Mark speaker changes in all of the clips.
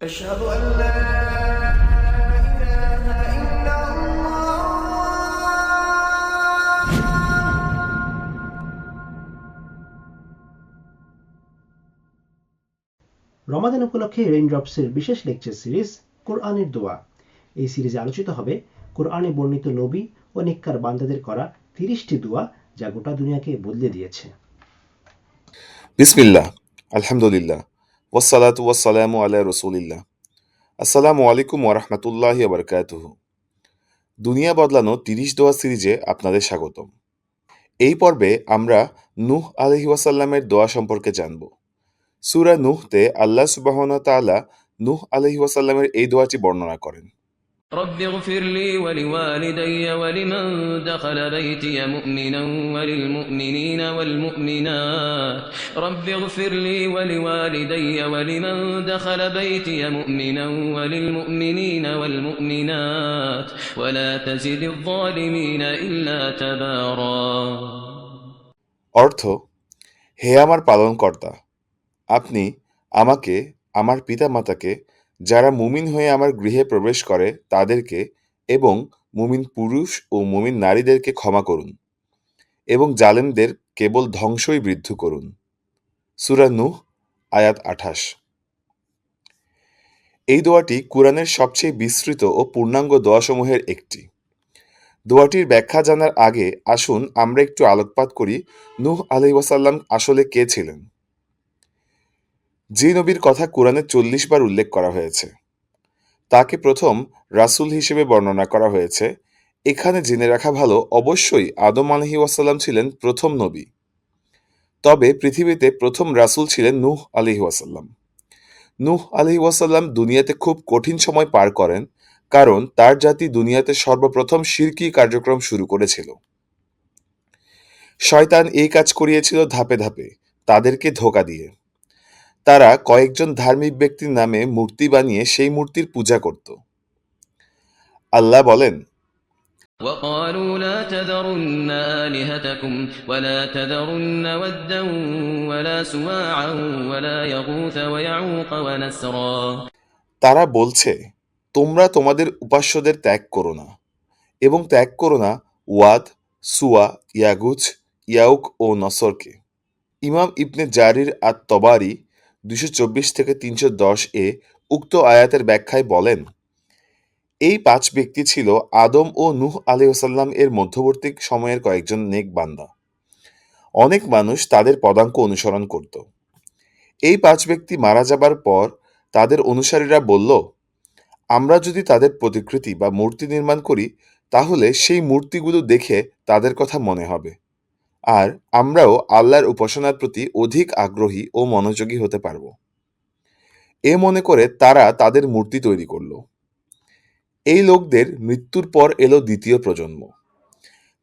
Speaker 1: أشهد أن لا إله إلا الله
Speaker 2: রমাদান উপলক্ষে রেইনড্রপসের বিশেষ lecture series কোরআনের দোয়া এই সিরিজে আলোচিত হবে কোরআনে বর্ণিত নবী ও নিক্কার বান্দাদের করা তিরিশটি দোয়া যা গোটা দুনিয়াকে বদলে দিয়েছে
Speaker 3: বিসমিল্লাহ আলহামদুলিল্লাহ ওয়াসালাত ওয়াসালামু আলা রসুলিল্লাহ আসসালামু আলাইকুম ওরহমতুল্লাহ বরকাতুহু দুনিয়া বদলানো তিরিশ দোয়া সিরিজে আপনাদের স্বাগতম। এই পর্বে আমরা নুহ আলহি ওয়াসাল্লামের দোয়া সম্পর্কে জানব। সুরা নুহতে আল্লাহ সুবাহন তালা নুহ আলহি ওয়াসাল্লামের এই দোয়াটি বর্ণনা করেন।
Speaker 4: رب اغفر لي ولوالدي ولمن دخل بيتي مؤمنا وللمؤمنين والمؤمنات رب اغفر لي ولوالدي ولمن دخل بيتي مؤمنا وللمؤمنين والمؤمنات ولا تزد الظالمين إلا تبارا
Speaker 3: অর্থ হে আমার পালনকর্তা আপনি আমাকে আমার পিতামাতাকে যারা মুমিন হয়ে আমার গৃহে প্রবেশ করে, তাদেরকে এবং মুমিন পুরুষ ও মুমিন নারীদেরকে ক্ষমা করুন এবং জালেমদের কেবল ধ্বংসই বৃদ্ধ করুন। সুরা আয়াত আঠাশ। এই দোয়াটি কুরআনের সবচেয়ে বিস্তৃত ও পূর্ণাঙ্গ দোয়াসমূহের একটি। দোয়াটির ব্যাখ্যা জানার আগে আসুন আমরা একটু আলোকপাত করি, নূহ আলাইহি ওয়াসাল্লাম আসলে কে ছিলেন? যে নবীর কথা কোরআনে চল্লিশ বার উল্লেখ করা হয়েছে। তাকে প্রথম রাসূল হিসেবে বর্ণনা করা হয়েছে। এখানে জেনে রাখা ভালো, অবশ্যই আদম আলহি ওয়াসাল্লাম ছিলেন প্রথম নবী। তবে পৃথিবীতে প্রথম রাসূল ছিলেন নূহ আলহি ওয়াসাল্লাম। নূহ আলহি ওয়াসাল্লাম দুনিয়াতে খুব কঠিন সময় পার করেন, কারণ তার জাতি দুনিয়াতে সর্বপ্রথম শিরকি কার্যক্রম শুরু করেছিল। শয়তান এই কাজ করিয়েছিল ধাপে ধাপে, তাদেরকে ধোকা দিয়ে। তারা কয়েকজন ধার্মিক ব্যক্তির নামে মূর্তি বানিয়ে সেই মূর্তির পূজা করত আল্লাহ বলেন
Speaker 4: وقالوا لا تذرن آلهتكم ولا تذرن ودا ولا سواعا ولا يغوث ويعوق ونسرا
Speaker 3: তারা বলছে তোমরা তোমাদের উপাস্যদের ত্যাগ করো না এবং ত্যাগ করো না ওয়াদ সুয়া ইয়াগুজ ইয়াউক ও নসরকে ইমাম ইবনে জারির আত তবারি দুশো চব্বিশ থেকে তিনশো দশ এ উক্ত আয়াতের ব্যাখ্যায় বলেন, এই পাঁচ ব্যক্তি ছিল আদম ও নূহ আলাইসাল্লাম এর মধ্যবর্তী সময়ের কয়েকজন নেক বান্দা। অনেক মানুষ তাদের পদাঙ্ক অনুসরণ করত। এই পাঁচ ব্যক্তি মারা যাবার পর তাদের অনুসারীরা বলল, আমরা যদি তাদের প্রতিকৃতি বা মূর্তি নির্মাণ করি, তাহলে সেই মূর্তিগুলো দেখে তাদের কথা মনে হবে। আর আমরাও আল্লাহর উপাসনার প্রতি অধিক আগ্রহী ও মনোযোগী হতে পারব। এ মনে করে তারা তাদের মূর্তি তৈরি করল। এই লোকদের মৃত্যুর পর এলো দ্বিতীয় প্রজন্ম।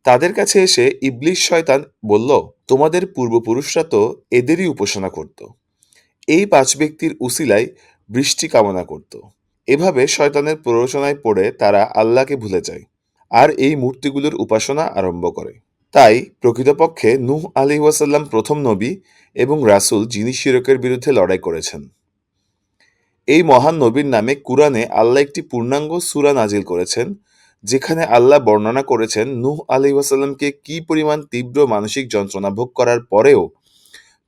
Speaker 3: তাদের কাছে এসে ইবলিশ শয়তান বলল, তোমাদের পূর্বপুরুষরা তো এদেরই উপাসনা করত। এই পাঁচ ব্যক্তির উসিলায় বৃষ্টি কামনা করত। এভাবে শয়তানের প্ররোচনায় পড়ে তারা আল্লাহকে ভুলে যায়। আর এই মূর্তিগুলোর উপাসনা আরম্ভ করে। তাই প্রকৃতপক্ষে নূহ আলী ওয়াসাল্লাম প্রথম নবী এবং রাসূল যিনি শিরকের বিরুদ্ধে লড়াই করেছেন। এই মহান নবীর নামে কুরআনে আল্লাহ একটি পূর্ণাঙ্গ সূরা নাজিল করেছেন, যেখানে আল্লাহ বর্ণনা করেছেন নূহ আলী ওয়াসাল্লামকে কি পরিমাণ তীব্র মানসিক যন্ত্রণা ভোগ করার পরেও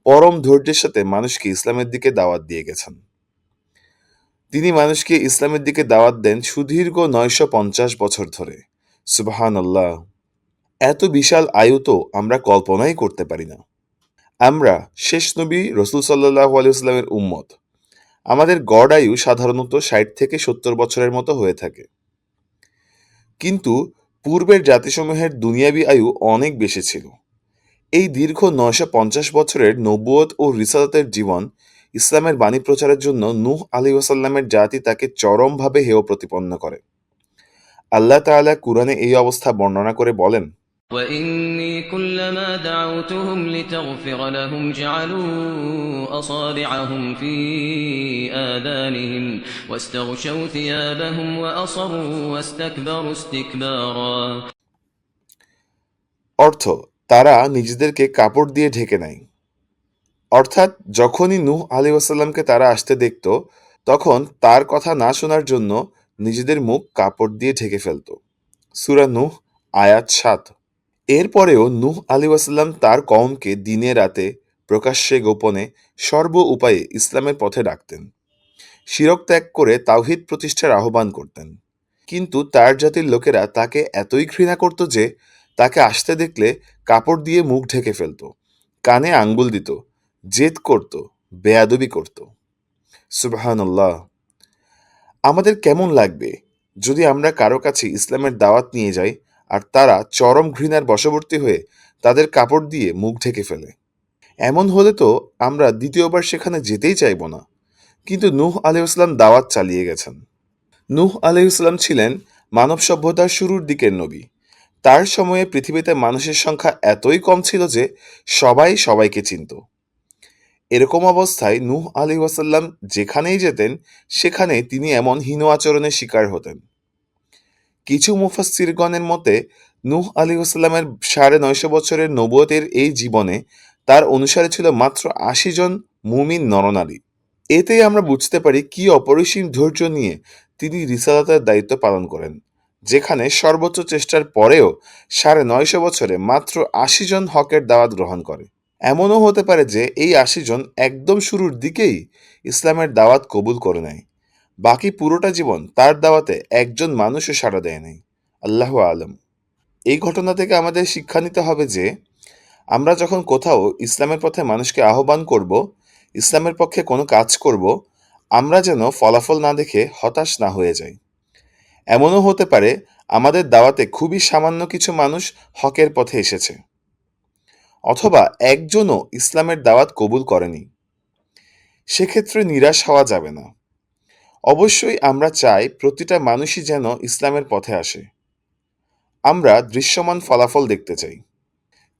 Speaker 3: পরম ধৈর্যের সাথে মানুষকে ইসলামের দিকে দাওয়াত দিয়ে গেছেন। তিনি মানুষকে ইসলামের দিকে দাওয়াত দেন সুদীর্ঘ নয়শো পঞ্চাশ বছর ধরে। সুবাহান আল্লাহ এত বিশাল আয়ু তো আমরা কল্পনাই করতে পারি না। আমরা শেষ নবী রসুল সাল্লাহ আলিয়াস্লামের উম্মত। আমাদের গড় আয়ু সাধারণত ষাট থেকে সত্তর বছরের মতো হয়ে থাকে। কিন্তু পূর্বের জাতিসমূহের দুনিয়াবি আয়ু অনেক বেশি ছিল। এই দীর্ঘ নয়শো পঞ্চাশ বছরের নবুয়ত ও রিসালাতের জীবন ইসলামের বাণী প্রচারের জন্য নূহ আলী ওয়াসাল্লামের জাতি তাকে চরমভাবে হেয় প্রতিপন্ন করে। আল্লাহ তাআলা কুরআনে এই অবস্থা বর্ণনা করে বলেন
Speaker 4: وإني كلما دعوتهم لتغفر لهم جعلوا أصابعهم في آذانهم واستغشوا ثيابهم وأصروا واستكبروا استكبارا
Speaker 3: অর্থ তারা নিজেদেরকে কাপড় দিয়ে ঢেকে নেয় অর্থাৎ যখনই নূহ আলী ওয়াসাল্লামকে তারা আসতে দেখত তখন তার কথা না শোনার জন্য নিজেদের মুখ কাপড় দিয়ে ঢেকে ফেলত সুরা নূহ আয়াত সাত এরপরেও নূহ আলী ওয়াসাল্লাম তার কওমকে দিনে রাতে প্রকাশ্যে গোপনে সর্ব উপায়ে ইসলামের পথে ডাকতেন। শিরক ত্যাগ করে তাওহিদ প্রতিষ্ঠার আহ্বান করতেন। কিন্তু তার জাতির লোকেরা তাকে এতই ঘৃণা করত যে তাকে আসতে দেখলে কাপড় দিয়ে মুখ ঢেকে ফেলত, কানে আঙ্গুল দিত, জেদ করত, বেয়াদবি করত। সুবহানাল্লাহ। আমাদের কেমন লাগবে যদি আমরা কারও কাছে ইসলামের দাওয়াত নিয়ে যাই? আর তারা চরম ঘৃণার বশবর্তী হয়ে তাদের কাপড় দিয়ে মুখ ঢেকে ফেলে। এমন হলে তো আমরা দ্বিতীয়বার সেখানে যেতেই চাইব না। কিন্তু নূহ আলাইহিসসালাম দাওয়াত চালিয়ে গেছেন। নূহ আলাইহিসসালাম ছিলেন মানব সভ্যতার শুরুর দিকের নবী। তার সময়ে পৃথিবীতে মানুষের সংখ্যা এতই কম ছিল যে সবাই সবাইকে চিনত। এরকম অবস্থায় নূহ আলী ওয়াসাল্লাম যেখানেই যেতেন, সেখানে তিনি এমন হীন আচরণের শিকার হতেন। কিছু মুফাসসিরগণের মতে, নূহ আলী ওয়াসাল্লামের সাড়ে নয়শো বছরের নবুয়তের এই জীবনে তার অনুসারে ছিল মাত্র আশি জন মুমিন নরনারী। এতেই আমরা বুঝতে পারি কি অপরিসীম ধৈর্য নিয়ে তিনি রিসালাতের দায়িত্ব পালন করেন, যেখানে সর্বোচ্চ চেষ্টার পরেও সাড়ে নয়শো বছরে মাত্র আশি জন হকের দাওয়াত গ্রহণ করে। এমনও হতে পারে যে এই আশি জন একদম শুরুর দিকেই ইসলামের দাওয়াত কবুল করে নেয়। বাকি পুরোটা জীবন তার দাওয়াতে একজন মানুষও সাড়া দেয় নাই আল্লাহ আলম। এই ঘটনা থেকে আমাদের শিক্ষা নিতে হবে যে, আমরা যখন কোথাও ইসলামের পথে মানুষকে আহ্বান করব, ইসলামের পক্ষে কোনো কাজ করব, আমরা যেন ফলাফল না দেখে হতাশ না হয়ে যাই। এমনও হতে পারে আমাদের দাওয়াতে খুবই সামান্য কিছু মানুষ হকের পথে এসেছে। অথবা একজনও ইসলামের দাওয়াত কবুল করেনি। সেক্ষেত্রে নিরাশ হওয়া যাবে না। অবশ্যই আমরা চাই প্রতিটা মানুষই যেন ইসলামের পথে আসে। আমরা দৃশ্যমান ফলাফল দেখতে চাই,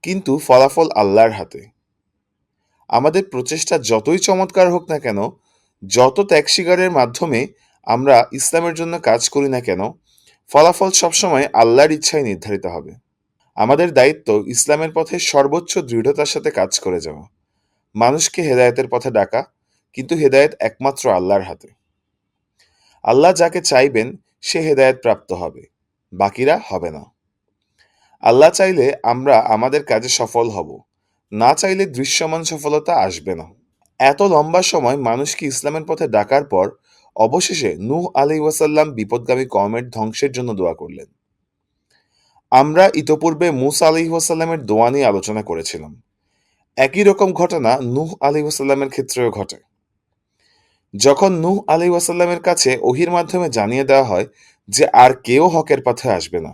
Speaker 3: কিন্তু ফলাফল আল্লাহর হাতে। আমাদের প্রচেষ্টা যতই চমৎকার হোক না কেন, যত ত্যাগ স্বীকারের মাধ্যমে আমরা ইসলামের জন্য কাজ করি না কেন, ফলাফল সবসময় আল্লাহর ইচ্ছায় নির্ধারিত হবে। আমাদের দায়িত্ব ইসলামের পথে সর্বোচ্চ দৃঢ়তার সাথে কাজ করে যাওয়া। মানুষকে হেদায়েতের পথে ডাকা, কিন্তু হেদায়েত একমাত্র আল্লাহর হাতে। আল্লাহ যাকে চাইবেন, সে হেদায়েত প্রাপ্ত হবে, বাকিরা হবে না। আল্লাহ চাইলে আমরা আমাদের কাজে সফল হব, না চাইলে দৃশ্যমান সফলতা আসবে না। এত লম্বা সময় মানুষকে ইসলামের পথে ডাকার পর অবশেষে নূহ আলী ওয়াসাল্লাম বিপদগামী কমের ধ্বংসের জন্য দোয়া করলেন। আমরা ইতোপূর্বে মুসা আলী ওয়াসাল্লামের দোয়া নিয়ে আলোচনা করেছিলাম। একই রকম ঘটনা নূহ আলী ওয়াসাল্লামের ক্ষেত্রেও ঘটে। যখন নূহ আলী ওয়াসাল্লামের কাছে ওহির মাধ্যমে জানিয়ে দেওয়া হয় যে আর কেউ হকের পথে আসবে না,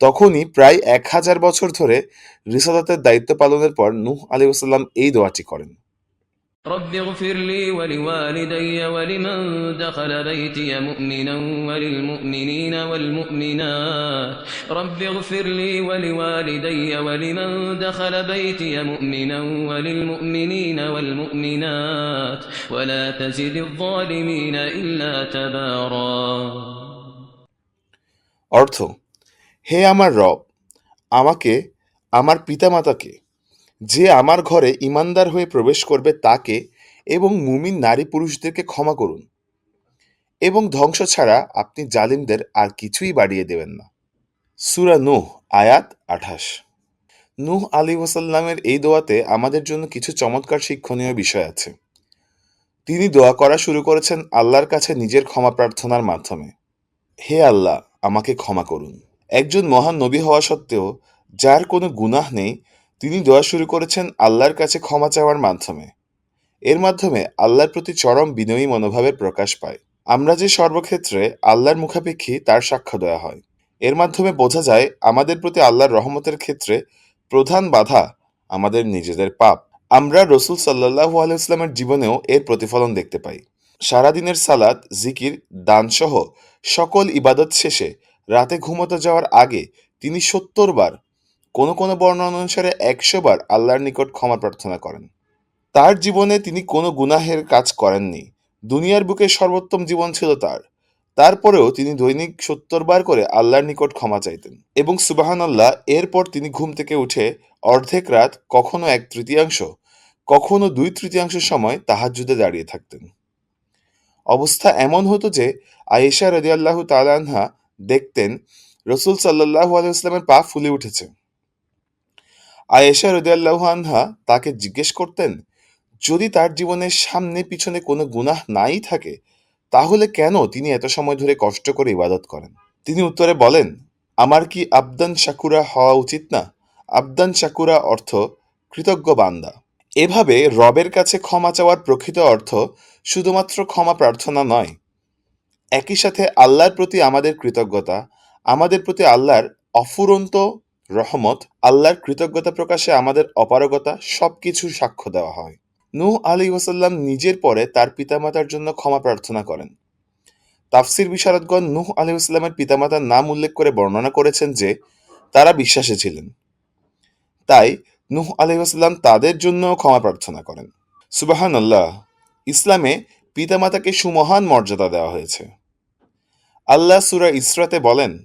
Speaker 3: তখনই প্রায় এক হাজার বছর ধরে রিসালাতের দায়িত্ব পালনের পর নূহ আলী ওয়াসাল্লাম এই দোয়াটি করেন।
Speaker 4: رب اغفر لي ولوالدي ولمن دخل بيتي مؤمنا وللمؤمنين والمؤمنات رب اغفر لي ولوالدي ولمن دخل بيتي مؤمنا وللمؤمنين والمؤمنات ولا تزد الظالمين إلا تبارا
Speaker 3: অর্থ হে আমার রব আমাকে আমার পিতামাতাকে যে আমার ঘরে ইমানদার হয়ে প্রবেশ করবে তাকে এবং মুমিন নারী পুরুষদেরকে ক্ষমা করুন। এবং ধ্বংস ছাড়া আপনি জালিমদের আর কিছুই বাড়িয়ে দেবেন না। সুরা নুহ, আয়াত আঠাশ। নুহ আলী ওসাল্লামের এই দোয়াতে আমাদের জন্য কিছু চমৎকার শিক্ষণীয় বিষয় আছে। তিনি দোয়া করা শুরু করেছেন আল্লাহর কাছে নিজের ক্ষমা প্রার্থনার মাধ্যমে। হে আল্লাহ, আমাকে ক্ষমা করুন। একজন মহান নবী হওয়া সত্ত্বেও যার কোনো গুনাহ নেই তিনি দোয়া শুরু করেছেন আল্লাহর কাছে ক্ষমা চাওয়ার মাধ্যমে। এর মাধ্যমে আল্লাহর প্রতি চরম বিনয়ী মনোভাবের প্রকাশ পায়। আমরা যে সর্বক্ষেত্রে আল্লাহর মুখাপেক্ষী, তার সাক্ষ্য দেওয়া হয়। এর মাধ্যমে বোঝা যায়, আমাদের প্রতি আল্লাহর রহমতের ক্ষেত্রে প্রধান বাধা আমাদের নিজেদের পাপ। আমরা রসুল সাল্লাহু আলাইসলামের জীবনেও এর প্রতিফলন দেখতে পাই। সারাদিনের সালাদ জিকির, দানসহ সকল ইবাদত শেষে রাতে ঘুমোতে যাওয়ার আগে তিনি সত্তর বার কোনো কোনো বর্ণনা অনুসারে একশো বার আল্লাহর নিকট ক্ষমা প্রার্থনা করেন। তার জীবনে তিনি কোনো গুনাহের কাজ করেননি। দুনিয়ার বুকে সর্বোত্তম জীবন ছিল তার। তারপরেও তিনি দৈনিক সত্তর বার করে আল্লাহর নিকট ক্ষমা চাইতেন এবং সুবাহান আল্লাহ এরপর তিনি ঘুম থেকে উঠে অর্ধেক রাত, কখনো এক তৃতীয়াংশ, কখনো দুই তৃতীয়াংশ সময় তাহাজ্জুদে দাঁড়িয়ে থাকতেন। অবস্থা এমন হতো যে, আয়েশা রদিয়াল্লাহু তালানহা দেখতেন, রসুল সাল্লাহু আলাইসলামের পা ফুলে উঠেছে। আয়েশা রদিয়াল্লাহু আনহা তাকে জিজ্ঞেস করতেন, যদি তার জীবনের সামনে পিছনে কোনো গুনাহ নাই থাকে, তাহলে কেন তিনি এত সময় ধরে কষ্ট করে ইবাদত করেন? তিনি উত্তরে বলেন, আমার কি আবদান শাকুরা হওয়া উচিত না? আবদান শাকুরা অর্থ কৃতজ্ঞ বান্দা। এভাবে রবের কাছে ক্ষমা চাওয়ার প্রকৃত অর্থ শুধুমাত্র ক্ষমা প্রার্থনা নয়। একই সাথে আল্লাহর প্রতি আমাদের কৃতজ্ঞতা, আমাদের প্রতি আল্লাহর অফুরন্ত রহমত, আল্লাহর কৃতজ্ঞতা প্রকাশে আমাদের অপারগতা সবকিছু সাক্ষ্য দেওয়া হয়। নূহ আলী ওসাল্লাম নিজের পরে তার পিতামাতার জন্য ক্ষমা প্রার্থনা করেন। তাফসির বিশারদগণ নূহ আলী ইসলামের পিতামাতার নাম উল্লেখ করে বর্ণনা করেছেন যে, তারা বিশ্বাসে ছিলেন। তাই নূহ আলী ওসাল্লাম তাদের জন্য ক্ষমা প্রার্থনা করেন। সুবাহান আল্লাহ ইসলামে পিতামাতাকে সুমহান মর্যাদা দেওয়া হয়েছে। আল্লাহ সুরা ইসরাতে বলেন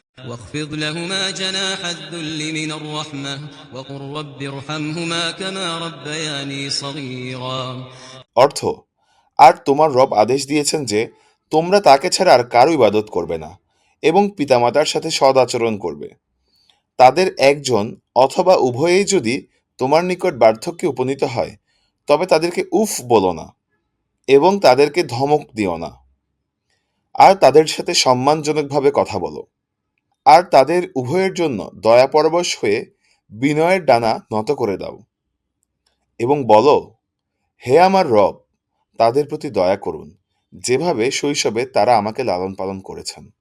Speaker 4: واخفض لهما جناح الذل من الرحمة وقل رب ارحمهما كما ربياني صغيرا
Speaker 3: অর্থ আর তোমার রব আদেশ দিয়েছেন যে তোমরা তাকে ছাড়া আর কারো ইবাদত করবে না এবং পিতামাতার সাথে সদ আচরণ করবে তাদের একজন অথবা উভয়েই যদি তোমার নিকট বার্ধক্যে উপনীত হয় তবে তাদেরকে উফ বলো না এবং তাদেরকে ধমক দিও না আর তাদের সাথে সম্মানজনকভাবে কথা বলো আর তাদের উভয়ের জন্য দয়াপরবশ হয়ে বিনয়ের ডানা নত করে দাও। এবং বলো, হে আমার রব, তাদের প্রতি দয়া করুন, যেভাবে শৈশবে তারা আমাকে লালন পালন করেছেন।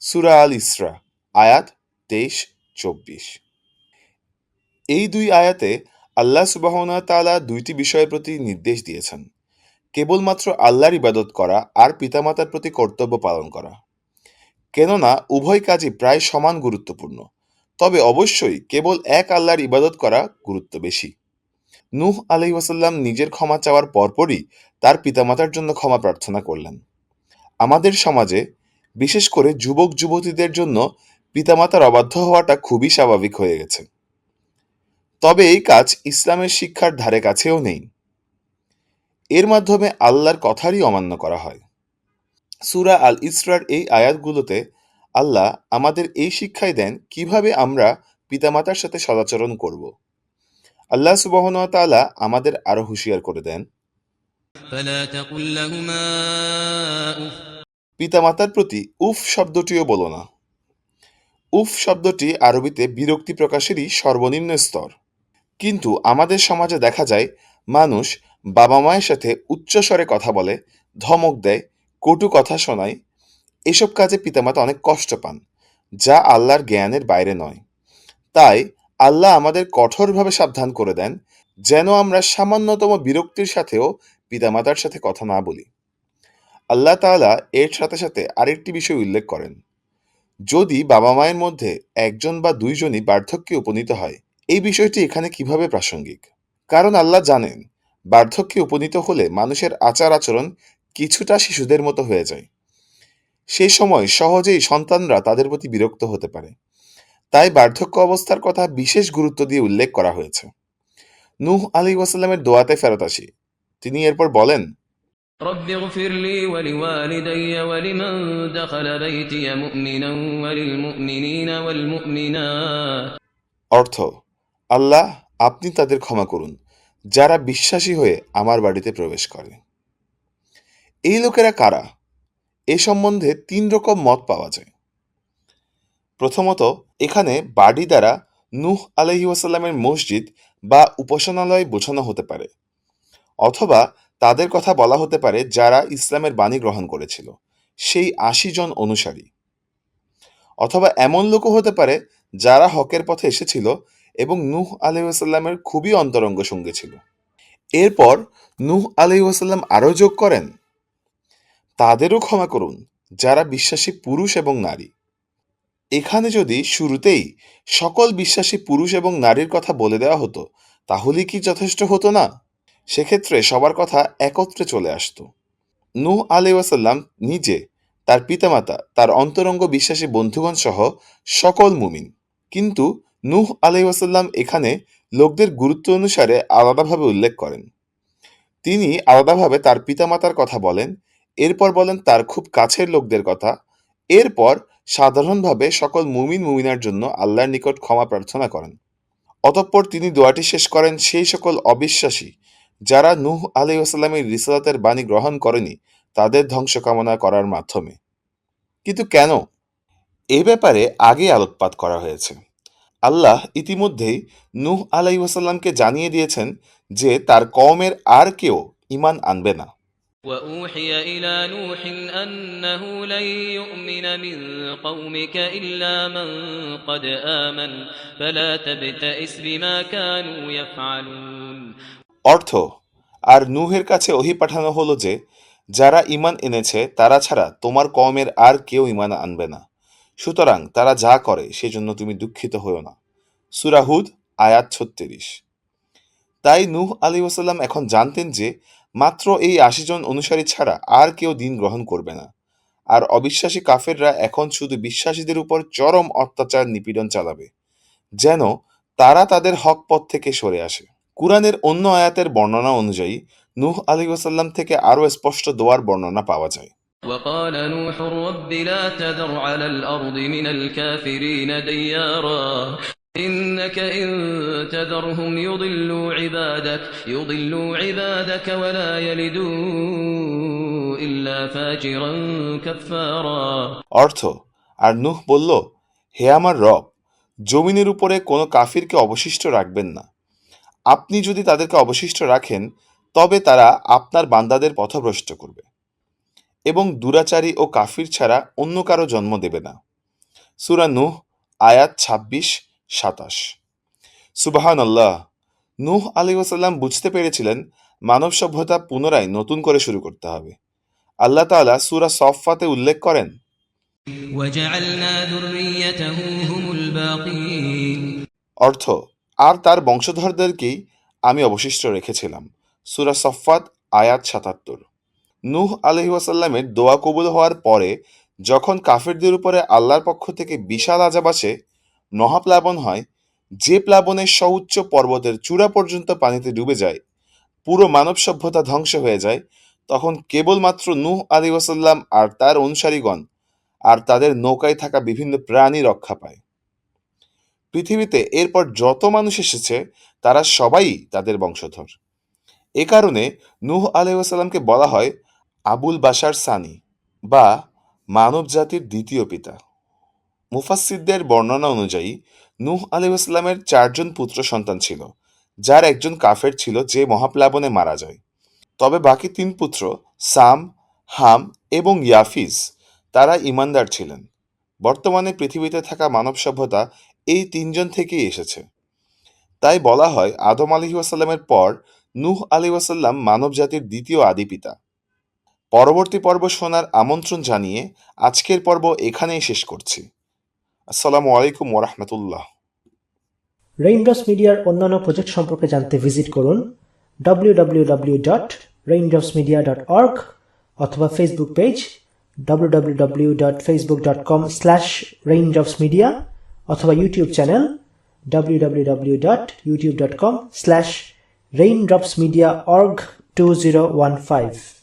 Speaker 3: সুরা আল ইসরা, আয়াত তেইশ, চব্বিশ। এই দুই আয়াতে আল্লাহ সুবাহনা তালা দুইটি বিষয়ের প্রতি নির্দেশ দিয়েছেন। কেবলমাত্র আল্লাহর ইবাদত করা আর পিতামাতার প্রতি কর্তব্য পালন করা। কেননা উভয় কাজই প্রায় সমান গুরুত্বপূর্ণ। তবে অবশ্যই কেবল এক আল্লাহর ইবাদত করা গুরুত্ব বেশি। নূহ আলি ওয়াসাল্লাম নিজের ক্ষমা চাওয়ার পরপরই তার পিতামাতার জন্য ক্ষমা প্রার্থনা করলেন। আমাদের সমাজে, বিশেষ করে যুবক যুবতীদের জন্য পিতামাতার অবাধ্য হওয়াটা খুবই স্বাভাবিক হয়ে গেছে। তবে এই কাজ ইসলামের শিক্ষার ধারে কাছেও নেই। এর মাধ্যমে আল্লাহর কথারই অমান্য করা হয়। সুরা আল ইসরার এই আয়াতগুলোতে আল্লাহ আমাদের এই শিক্ষাই দেন কীভাবে আমরা পিতামাতার সাথে সদাচরণ করব। আল্লাহ সুবহনতালা আমাদের আরও হুঁশিয়ার করে দেন। পিতামাতার প্রতি উফ শব্দটিও বলো না। উফ শব্দটি আরবিতে বিরক্তি প্রকাশেরই সর্বনিম্ন স্তর। কিন্তু আমাদের সমাজে দেখা যায় মানুষ বাবা মায়ের সাথে উচ্চস্বরে কথা বলে ধমক দেয় কটু কথা শোনায়, এসব কাজে পিতামাতা অনেক কষ্ট পান, যা আল্লাহর জ্ঞানের বাইরে নয়। তাই আল্লাহ আমাদের কঠোরভাবে সাবধান করে দেন, যেন আমরা সামান্যতম বিরক্তির সাথেও পিতামাতার সাথে কথা না বলি। আল্লাহ তাআলা এর সাথে সাথে আরেকটি বিষয় উল্লেখ করেন, যদি বাবা মায়ের মধ্যে একজন বা দুইজনই বার্ধক্যে উপনীত হয়, এই বিষয়টি এখানে কীভাবে প্রাসঙ্গিক? কারণ আল্লাহ জানেন, বার্ধক্যে উপনীত হলে মানুষের আচার আচরণ কিছুটা শিশুদের মতো হয়ে যায় সেই সময় সহজেই সন্তানরা তাদের প্রতি বিরক্ত হতে পারে তাই বার্ধক্য অবস্থার কথা বিশেষ গুরুত্ব দিয়ে উল্লেখ করা হয়েছে নূহ আলী ওয়াসাল্লামের দোয়াতে ফেরত আসি তিনি এরপর বলেন
Speaker 4: رب اغفر لي ولوالدي ولمن دخل بيتي مؤمنا وللمؤمنين والمؤمنات
Speaker 3: অর্থ আল্লাহ আপনি তাদের ক্ষমা করুন যারা বিশ্বাসী হয়ে আমার বাড়িতে প্রবেশ করে এই লোকেরা কারা? এ সম্বন্ধে তিন রকম মত পাওয়া যায়। প্রথমত, এখানে বাড়ি দ্বারা নূহ আলহি ওয়াসাল্লামের মসজিদ বা উপাসনালয় বোঝানো হতে পারে, অথবা তাদের কথা বলা হতে পারে যারা ইসলামের বাণী গ্রহণ করেছিল, সেই আশি জন অনুসারী। অথবা এমন লোকও হতে পারে যারা হকের পথে এসেছিল এবং নূহ আলহিউসাল্লামের খুবই অন্তরঙ্গ সঙ্গে ছিল। এরপর নূহ আলহিউসাল্লাম আরও যোগ করেন। তাদেরও ক্ষমা করুন, যারা বিশ্বাসী পুরুষ এবং নারী। এখানে যদি শুরুতেই সকল বিশ্বাসী পুরুষ এবং নারীর কথা বলে দেওয়া হতো, তাহলে কি যথেষ্ট হতো না? সেক্ষেত্রে সবার কথা একত্রে চলে আসতো। নূহ আলী ওয়াসাল্লাম নিজে, তার পিতামাতা, তার অন্তরঙ্গ বিশ্বাসী বন্ধুগণ সহ সকল মুমিন। কিন্তু নূহ আলী ওয়াসাল্লাম এখানে লোকদের গুরুত্ব অনুসারে আলাদাভাবে উল্লেখ করেন। তিনি আলাদাভাবে তার পিতামাতার কথা বলেন এরপর বলেন তার খুব কাছের লোকদের কথা। এরপর সাধারণভাবে সকল মুমিন মুমিনার জন্য আল্লাহর নিকট ক্ষমা প্রার্থনা করেন। অতঃপর তিনি দোয়াটি শেষ করেন সেই সকল অবিশ্বাসী যারা নূহ আলাই ওসাল্লামের রিসালাতের বাণী গ্রহণ করেনি, তাদের ধ্বংস কামনা করার মাধ্যমে। কিন্তু কেন? এ ব্যাপারে আগে আলোকপাত করা হয়েছে। আল্লাহ ইতিমধ্যেই নূহ আলাই জানিয়ে দিয়েছেন যে তার কওমের আর কেউ ইমান আনবে না।
Speaker 4: وأوحي إلى نوح أنه لن يؤمن من قومك إلا من قد آمن فلا تبتئس بما كانوا يفعلون
Speaker 3: অর্থ আর নূহের কাছে ওহি পাঠানো হলো যে যারা ইমান এনেছে তারা ছাড়া তোমার কওমের আর কেউ ইমান আনবে না সুতরাং তারা যা করে সেজন্য তুমি দুঃখিত হও না সুরাহুদ আয়াত ছত্রিশ তাই নূহ আলী ওসাল্লাম এখন জানতেন যে মাত্র এই আশি জন অনুসারী ছাড়া আর কেউ দিন গ্রহণ করবে না আর অবিশ্বাসী কাফেররা এখন শুধু বিশ্বাসীদের উপর চরম অত্যাচার নিপীড়ন চালাবে যেন তারা তাদের হক পথ থেকে সরে আসে কুরআনের অন্য আয়াতের বর্ণনা অনুযায়ী নূহ আলী ওসাল্লাম থেকে আরও স্পষ্ট দোয়ার বর্ণনা পাওয়া যায়
Speaker 4: وقال نوح رب لا تذر على الأرض من الكافرين ديارا إنك إن تذرهم يضلوا عبادك يضلوا عبادك ولا يلدوا إلا فاجرا كفارا
Speaker 3: অর্থ আর নূহ বলল হে আমার রব জমিনের উপরে কোনো কাফিরকে অবশিষ্ট রাখবেন না আপনি যদি তাদেরকে অবশিষ্ট রাখেন তবে তারা আপনার বান্দাদের পথভ্রষ্ট করবে এবং দুরাচারী ও কাফির ছাড়া অন্য কারো জন্ম দেবে না সুরা নূহ আয়াত ছাব্বিশ সাতাশ। সুবাহান আল্লাহ নূহ আলী ওসাল্লাম বুঝতে পেরেছিলেন মানব সভ্যতা পুনরায় নতুন করে শুরু করতে হবে। আল্লাহ তালা সুরা সফফাতে উল্লেখ করেন অর্থ আর তার বংশধরদেরকেই আমি অবশিষ্ট রেখেছিলাম। সুরা সফাত আয়াত সাতাত্তর। নূহ আলহিউসাল্লামের দোয়া কবুল হওয়ার পরে যখন কাফেরদের উপরে আল্লাহর পক্ষ থেকে বিশাল আজাব আসে মহাপ্লাবন হয়, যে প্লাবনের সউচ্চ পর্বতের চূড়া পর্যন্ত পানিতে ডুবে যায়, পুরো মানব সভ্যতা ধ্বংস হয়ে যায়, তখন কেবলমাত্র নূহ আলী ওয়াসাল্লাম আর তার অনুসারীগণ আর তাদের নৌকায় থাকা বিভিন্ন প্রাণী রক্ষা পায়। পৃথিবীতে এরপর যত মানুষ এসেছে, তারা সবাই তাদের বংশধর। এ কারণে নূহ আলাইসাল্লামকে বলা হয় আবুল বাশার সানি বা মানব জাতির দ্বিতীয় পিতা। মুফাসসিরদের বর্ণনা অনুযায়ী, নূহ আলাইসাল্লামের চারজন পুত্র সন্তান ছিল, যার একজন কাফের ছিল যে মহাপ্লাবনে মারা যায়। তবে বাকি তিন পুত্র, সাম, হাম এবং ইয়াফিজ, তারা ইমানদার ছিলেন। বর্তমানে পৃথিবীতে থাকা মানব সভ্যতা এই তিনজন থেকেই এসেছে। তাই বলা হয়, আদম আলী ওয়াসাল্লামের পর নূহ আলী ওয়াসাল্লাম মানব জাতির দ্বিতীয় আদি পিতা। পরবর্তী পর্ব শোনার আমন্ত্রণ জানিয়ে আজকের পর্ব এখানেই শেষ করছি। আসসালামু আলাইকুম ওরহমতুল্লাহ
Speaker 2: রেইনড্রপস মিডিয়ার অন্যান্য প্রজেক্ট সম্পর্কে জানতে ভিজিট করুন www.raindropsmedia.org অথবা ফেসবুক পেজ www.facebook.com/raindropsmedia অথবা ইউটিউব চ্যানেল www.youtube.com/raindropsmediaorg2015